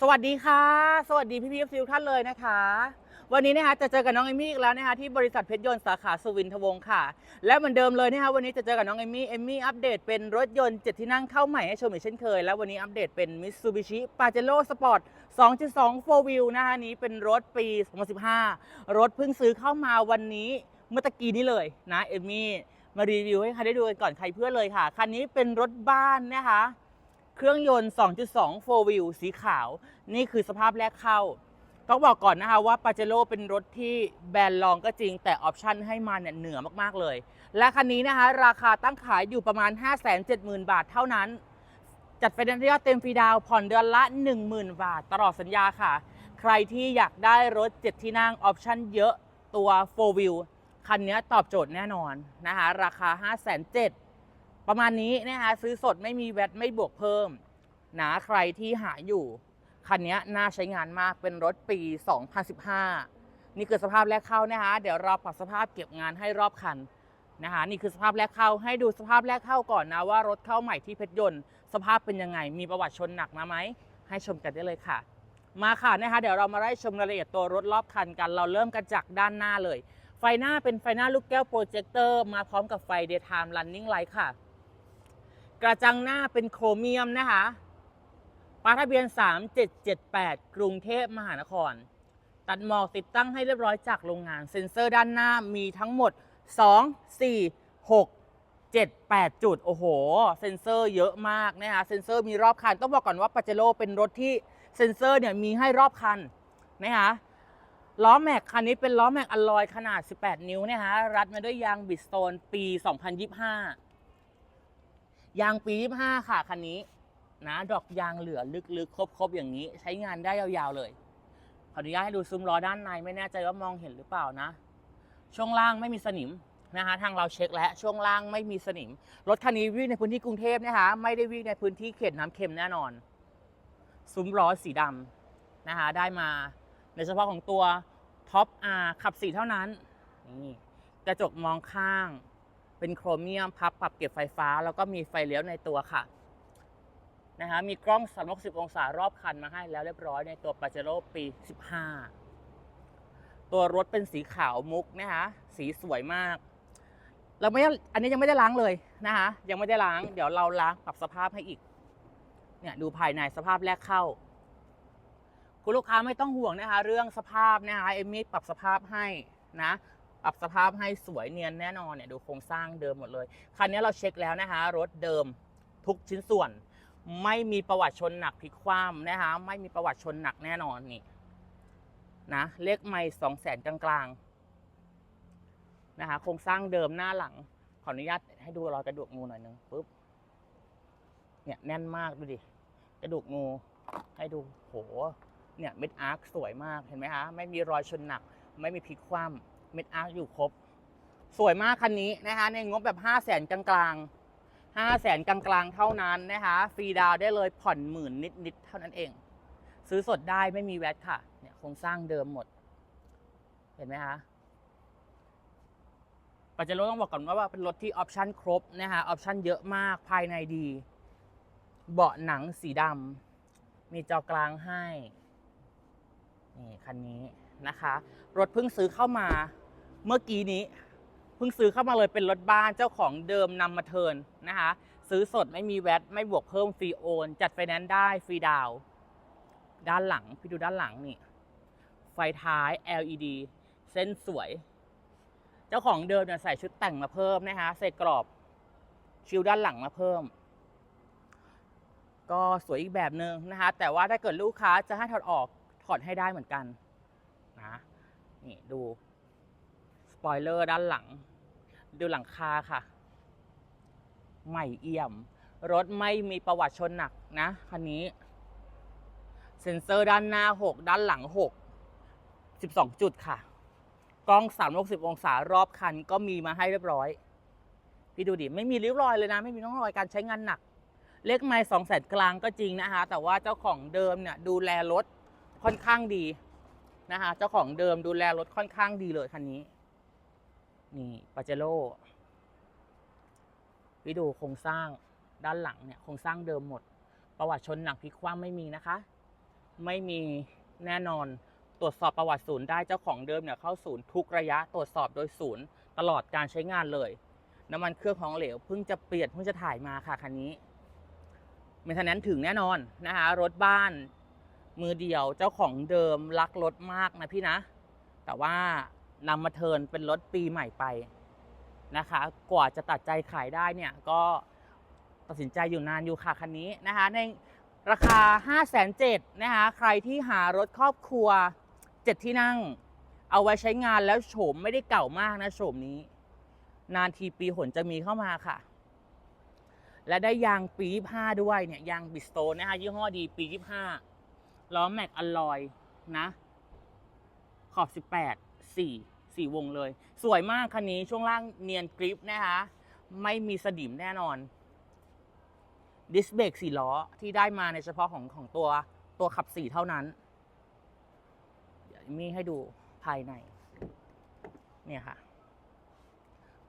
สวัสดีค่ะ สวัสดีพี่พี่ฟิวท่านเลยนะคะ วันนี้นะคะจะเจอกับน้องเอมี่อีกแล้วนะคะที่บริษัทเพชรยนต์สาขาสุวินทวงศ์ค่ะ และเหมือนเดิมเลยนะคะวันนี้จะเจอกับน้องเอมี่เอมี่อัปเดตเป็นรถยนต์7ที่นั่งเข้าใหม่ให้ชมอีกเช่นเคย แล้ววันนี้อัปเดตเป็น Mitsubishi Pajero Sport 2.2 4 wheel นะคะนนี้เป็นรถปี2015 รถเพิ่งซื้อเข้ามาวันนี้เมื่อตะกี้นี้เลยนะเอมี่มารีวิวให้ใครได้ดูกันก่อนใครเพื่อนเลยค่ะคันนี้เป็นรถบ้านนะคะ เครื่องยนต์ 2.2 4 wheel สีขาว นี่คือสภาพแรกเข้า ต้องบอกก่อนนะคะว่าปาเจโร่เป็นรถที่แบรนด์รองก็จริง แต่ออปชันให้มาเนี่ยเหนือมากๆเลย และคันนี้นะคะ ราคาตั้งขายอยู่ประมาณ 570,000 บาทเท่านั้น จัดไฟแนนซ์ระยเต็มฟรีดาวผ่อนเดือนละ 10,000 บาท ตลอดสัญญาค่ะ ใครที่อยากได้รถ 7 ที่นั่งออปชันเยอะตัว 4 wheel คันนี้ตอบโจทย์แน่นอนนะคะราคา 570,000 ประมาณนี้นะคะซื้อสดไม่มีแวตไม่บวกเพิ่มนะใครที่หาอยู่คันนี้น่าใช้งานมากเป็นรถปี 2015 นี่คือสภาพแรกเข้านะคะเดี๋ยวเราปรับสภาพเก็บงานให้รอบคันนะคะนี่คือสภาพแรกเข้าให้ดูสภาพแรกเข้าก่อนนะว่ารถเข้าใหม่ที่เพชรยนต์ สภาพเป็นยังไง มีประวัติชนหนักมาไหมให้ชมกันได้เลยค่ะ มาค่ะนะคะเดี๋ยวเรามาไล่ชมรายละเอียดตัวรถรอบคันกัน เราเริ่มกันจากด้านหน้าเลย ไฟหน้าเป็นไฟหน้าลูกแก้วโปรเจคเตอร์มาพร้อมกับไฟ daytime running light ค่ะ กระจังหน้าเป็นโครเมียมนะคะป้ายทะเบียน 3778 กรุงเทพมหานคร ตัดหมอกติดตั้งให้เรียบร้อยจากโรงงาน เซ็นเซอร์ด้านหน้ามีทั้งหมด 2 4 6 7 8 จุด โอ้โห เซ็นเซอร์เยอะมากนะคะ เซ็นเซอร์มีรอบคัน ต้องบอกก่อนว่าปาเจโร่เป็นรถที่เซ็นเซอร์เนี่ยมีให้รอบคันนะคะล้อแม็กคันนี้เป็นล้อแม็กอลลอยขนาด 18 นิ้วนะคะรัดมาด้วยยางบิสโตนปี 2025 ยางปี 25 ค่ะคันนี้นะดอกยางเหลือลึกๆ ครบๆ อย่างนี้ ใช้งานได้ยาวๆเลย ขออนุญาตให้ดูซุ้มล้อด้านในไม่แน่ใจว่ามองเห็นหรือเปล่านะ ช่วงล่างไม่มีสนิมนะคะทางเราเช็คแล้วช่วงล่างไม่มีสนิม รถคันนี้วิ่งในพื้นที่กรุงเทพนะคะไม่ได้วิ่งในพื้นที่เขตน้ำเค็มแน่นอน ซุ้มล้อสีดำนะคะได้มาในเฉพาะของตัวท็อปอาขับสีเท่านั้นนี่กระจกมองข้าง เป็นโครเมียมพับปรับเก็บไฟฟ้า แล้วก็มีไฟเลี้ยวในตัวค่ะนะคะมีกล้อง 360 องศารอบคันมาให้แล้วเรียบร้อยในตัวปาเจโร่ปี 15 ตัวรถเป็นสีขาวมุกนะคะสีสวยมาก เราไม่อันนี้ยังไม่ได้ล้างเลยนะคะยังไม่ได้ล้าง เดี๋ยวเราล้างปรับสภาพให้อีกเนี่ยดูภายในสภาพแรกเข้า คุณลูกค้าไม่ต้องห่วงนะคะ เรื่องสภาพนะคะเอมมี่ปรับสภาพให้นะ ปรับสภาพให้สวยเนียนแน่นอนเนี่ยดูโครงสร้างเดิมหมดเลย คันนี้เราเช็คแล้วนะคะรถเดิมทุกชิ้นส่วน ไม่มีประวัติชนหนักพลิกคว่ำนะคะไม่มีประวัติชนหนักแน่นอนนี่นะเลขไม่สองแสนกลางๆนะคะโครงสร้างเดิมหน้าหลัง ขออนุญาตให้ดูรอยกระดูกงูหน่อยนึงปุ๊บเนี่ยแน่นมากดูดิกระดูกงูให้ดูโหเนี่ยเม็ดอาร์คสวยมากเห็นไหมคะไม่มีรอยชนหนัก ไม่มีพลิกคว่ำ เม็ดอาร์คอยู่ครบ สวยมากคันนี้นะคะในงบแบบ5 0 0แสนกลางๆ5 0 0แสนกลางๆเท่านั้นนะคะฟรีดาวได้เลยผ่อนหมื่นนิดๆเท่านั้นเอง ซื้อสดได้ไม่มีแวตค่ะเนี่ยโครงสร้างเดิมหมด เห็นไหมคะปัจจุบันต้องบอกก่อนว่าเป็นรถที่ออปชั่นครบนะคะออปชั่นเยอะมากภายในดี เบาะหนังสีดำมีจอกลางให้นี่คันนี้นะคะ รถเพิ่งซื้อเข้ามา เมื่อกี้นี้เพิ่งซื้อเข้ามาเลยเป็นรถบ้านเจ้าของเดิมนำมาเทินนะคะ ซื้อสดไม่มีแวตไม่บวกเพิ่มฟรีโอน จัดไฟแนนซ์ได้ฟรีดาว ด้านหลังพี่ดูด้านหลังนี่ ไฟท้าย LED เส้นสวย เจ้าของเดิมเนี่ยใส่ชุดแต่งมาเพิ่มนะคะใส่กรอบชิวด้านหลังมาเพิ่ม ก็สวยอีกแบบหนึ่งนะคะ แต่ว่าถ้าเกิดลูกค้าจะให้ถอดออกถอดให้ได้เหมือนกันนะนี่ดู ปอยเลอร์ด้านหลัง ดูหลังคาค่ะ ใหม่เอี่ยม รถไม่มีประวัติชนหนักนะคันนี้ เซ็นเซอร์ด้านหน้า 6 ด้านหลัง 6 12 จุดค่ะ กล้อง 360 องศารอบคันก็มีมาให้เรียบร้อย พี่ดูดิ ไม่มีริ้วรอยเลยนะ ไม่มีร่องรอยการใช้งานหนัก เลขไม่สองแสนกลางก็จริงนะคะ แต่ว่าเจ้าของเดิมเนี่ยดูแลรถค่อนข้างดีนะคะ เจ้าของเดิมดูแลรถค่อนข้างดีเลยคันนี้ นี่ปาเจโร่วิดูโครงสร้างด้านหลังเนี่ยโครงสร้างเดิมหมด ประวัติชนหนักพลิกคว่ำไม่มีนะคะ ไม่มีแน่นอนตรวจสอบประวัติศูนย์ได้เจ้าของเดิมเนี่ยเข้าศูนย์ทุกระยะตรวจสอบโดยศูนย์ตลอดการใช้งานเลย น้ำมันเครื่องของเหลวเพิ่งจะเปลี่ยนเพิ่งจะถ่ายมาค่ะคันนี้เมนเทนแนนถึงแน่นอนนะคะรถบ้านมือเดียวเจ้าของเดิมรักรถมากนะพี่นะ แต่ว่า นำมาเทินเป็นรถปีใหม่ไปนะคะ กว่าจะตัดใจขายได้เนี่ยก็ตัดสินใจอยู่นานอยู่ค่ะคันนี้นะคะในราคา 5 7 0 0 0นะคะใครที่หารถครอบครัว 7 ที่นั่ง เอาไว้ใช้งานแล้วโฉมไม่ได้เก่ามากนะโฉมนี้ นานทีปีหนจะมีเข้ามาค่ะ และได้ยางปี25ด้วยเนี่ยยางบิสโตนนะคะยี่ห้อดีปี25ล้อแม็กอลลอยนะขอบ 18 4 4 วงเลย สวยมากคันนี้ช่วงล่างเนียนกริปนะคะ ไม่มีสนิมแน่นอน ดิสเบรกสี่ล้อที่ได้มาในเฉพาะของของตัวตัวขับสี่เท่านั้นเดี๋ยวมีให้ดูภายใน เนี่ยค่ะ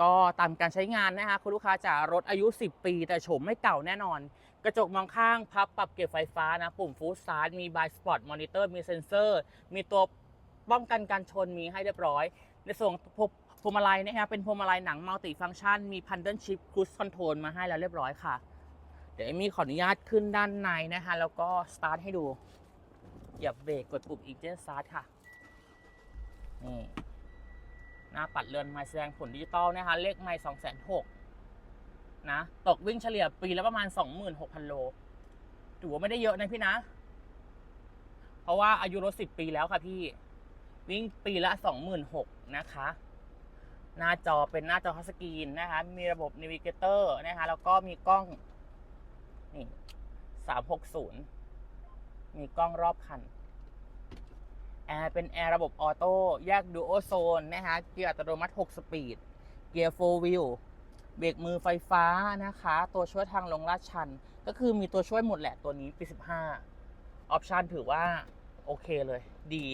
ก็ตามการใช้งานนะคะ คุณลูกค้าจารถอายุ 10 ปี แต่โฉมไม่เก่าแน่นอน กระจกมองข้างพับปรับเก็บไฟฟ้านะ ปุ่มฟูดสตาร์มีบายสปอร์ตมอนิเตอร์มีเซ็นเซอร์ มีตัวป้องกันการชนมีให้เรียบร้อย ในส่วนพวงพวงมาลัยนะคะเป็นพวงมาลัยหนังมัลติฟัง c t ชันมีพันเดิลชิพครู e คอนโทรลมาให้แล้วเรียบร้อยค่ะ เดี๋ยวเอมมี่ขออนุญาตขึ้นด้านในนะคะแล้วก็สตาร์ทให้ดูเหยียบเบรกกดปุ่มอีกเจนสตาร์ทค่ะนี่หน้าปัดเรือนไม้แสดงผลดิจิตอลนะคะ เลขไม้สองแสนหกนะ ตกวิ่งเฉลี่ยปีละประมาณ 26,000 โลถือว่าไม่ได้เยอะนะพี่นะ เพราะว่าอายุรถ10 ปีแล้วค่ะพี่ วิ่งปีละ 26,000นะคะ หน้าจอเป็นหน้าจอทัชสกรีนนะคะ มีระบบน a วิเกเตอร์นะคะ แล้วก็มีกล้อง นี่ 360 มีกล้องรอบคัน แอร์เป็นแอร์ระบบออโต้ แยกดูโอโซนนะคะ เกียร์อัตโนมัติ 6 สปีด เกียร์4วิวเบรกมือไฟฟ้านะคะ ตัวช่วยทางลงลาดชัน ก็คือมีตัวช่วยหมดแหละตัวนี้ปี 15 ออปชันถือว่า โอเคเลย ดี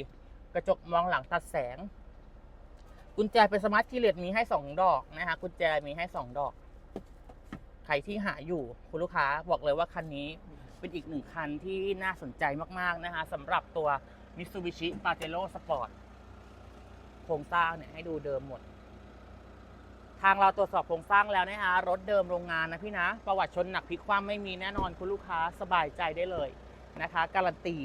กระจกมองหลังตัดแสง กุญแจเป็นสมาร์ทคีย์เลสมีให้2ดอกนะคะกุญแจมีให้2ดอก ใครที่หาอยู่คุณลูกค้าบอกเลยว่าคันนี้เป็นอีกหนึ่งคันที่น่าสนใจมากๆนะคะสำหรับตัว Mitsubishi Pajero Sport โครงสร้างเนี่ยให้ดูเดิมหมด ทางเราตรวจสอบโครงสร้างแล้วนะคะรถเดิมโรงงานนะพี่นะ ประวัติชนหนักพลิกคว่ำไม่มีแน่นอนคุณลูกค้าสบายใจได้เลยนะคะ การันตี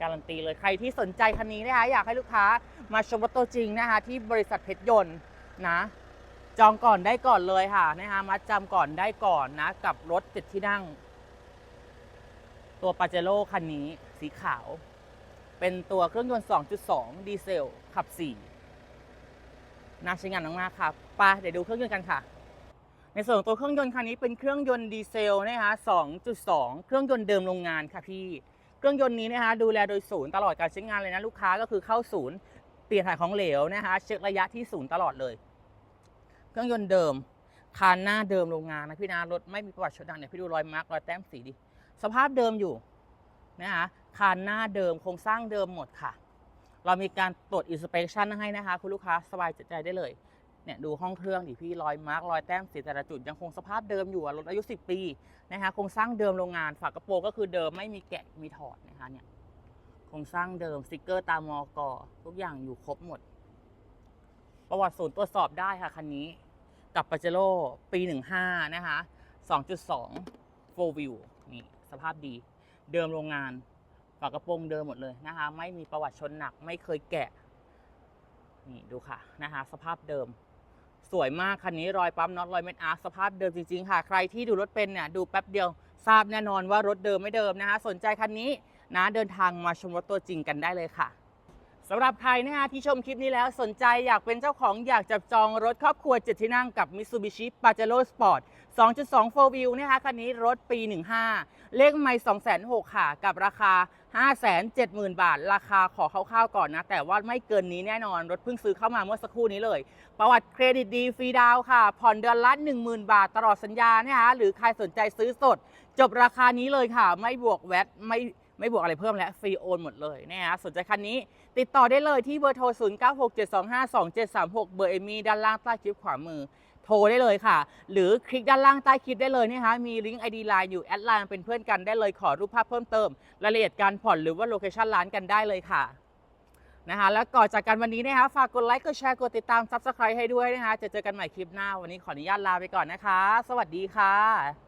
การันตีเลยใครที่สนใจคันนี้นะคะอยากให้ลูกค้ามาชมรถตัวจริงนะคะที่บริษัทเพชรยนต์นะ จองก่อนได้ก่อนเลยค่ะนะคะมัดจำก่อนได้ก่อนนะกับรถติดที่นั่ง ตัวปาเจโร่คันนี้สีขาว เป็นตัวเครื่องยนต์ 2.2 ดีเซล ขับ 4น่าใช้งานมากๆครับไปเดี๋ยวดูเครื่องยนต์กันค่ะ ในส่วนตัวเครื่องยนต์คันนี้เป็นเครื่องยนต์ดีเซลนะคะ2.2 เครื่องยนต์เดิมโรงงานค่ะพี่ เครื่องยนต์นี้นะคะดูแลโดยศูนย์ตลอดการใช้งานเลยนะลูกค้าก็คือเข้าศูนย์เปลี่ยนถ่ายของเหลวนะคะเช็คระยะที่ศูนย์ตลอดเลย เครื่องยนต์เดิมคานหน้าเดิมโรงงานนะพี่นะรถไม่มีประวัติชนดังเนี่ยพี่ดูรอยมาร์กรอยแต้มสีดิสภาพเดิมอยู่นะคะคานหน้าเดิมโครงสร้างเดิมหมดค่ะ เรามีการตรวจอินสเป t ชันให้นะคะ คุณลูกค้าสบายใจได้เลย เนี่ยดูห้องเครื่องดิพี่รอยมาร์กรอยแต้มสีแต่ละจุดยังคงสภาพเดิมอยู่รถอายุ 10 ปีนะคะโครงสร้างเดิมโรงงานฝากระโปรงก็คือเดิมไม่มีแกะมีถอดนะคะเนี่ยโครงสร้างเดิมสติกเกอร์ตามอกอทุกอย่างอยู่ครบหมด ประวัติศูนย์ตรวจสอบได้ค่ะคันนี้ กับปาเจโร่ปี 15 นะคะ 2.2 4 view นี่สภาพดีเดิมโรงงานฝากระโปรงเดิมหมดเลยนะคะ ไม่มีประวัติชนหนักไม่เคยแกะนี่ดูค่ะนะคะ สภาพเดิม สวยมากคันนี้รอยปั๊มน็อตรอยเม็ดอาร์สภาพเดิมจริงๆค่ะ ใครที่ดูรถเป็นเนี่ยดูแป๊บเดียวทราบแน่นอนว่ารถเดิมไม่เดิมนะคะสนใจคันนี้นะเดินทางมาชมรถตัวจริงกันได้เลยค่ะสำหรับใครนะคะที่ชมคลิปนี้แล้วสนใจอยากเป็นเจ้าของอยากจับจองรถครอบครัวเจ็ดที่นั่งกับ Mitsubishi Pajero Sport 2.2 4 Wheel นะคะคันนี้รถปี 15 เลขไม่206,000ค่ะ กับราคา 570,000 บาท ราคาขอคร่าวๆก่อนนะ แต่ว่าไม่เกินนี้แน่นอน รถเพิ่งซื้อเข้ามาเมื่อสักครู่นี้เลย ประวัติเครดิตดีฟรีดาวค่ะ ผ่อนเดือนละ 10,000 บาทตลอดสัญญานะคะหรือใครสนใจซื้อสด จบราคานี้เลยค่ะ ไม่บวกแวตไม่ไม่บวกอะไรเพิ่มแล้วฟรีโอนหมดเลยนะฮะสนใจคันนี้ ติดต่อได้เลยที่เบอร์โทร 0967252736 เบอร์เอมี่ด้านล่างใต้คลิปขวามือ โทรได้เลยค่ะ หรือคลิกด้านล่างใต้คลิปได้เลยนะคะมีลิงก์ ID Line อยู่แอดไลน์เป็นเพื่อนกันได้เลยขอรูปภาพเพิ่มเติม รายละเอียดการผ่อนหรือว่าโลเคชันร้านกันได้เลยค่ะนะคะแล้วก่อนจากกันวันนี้นะคะฝากกดไลค์กดแชร์กดติดตาม Subscribe ให้ด้วยนะคะจะเจอกันใหม่คลิปหน้า วันนี้ขออนุญาตลาไปก่อนนะคะ สวัสดีค่ะ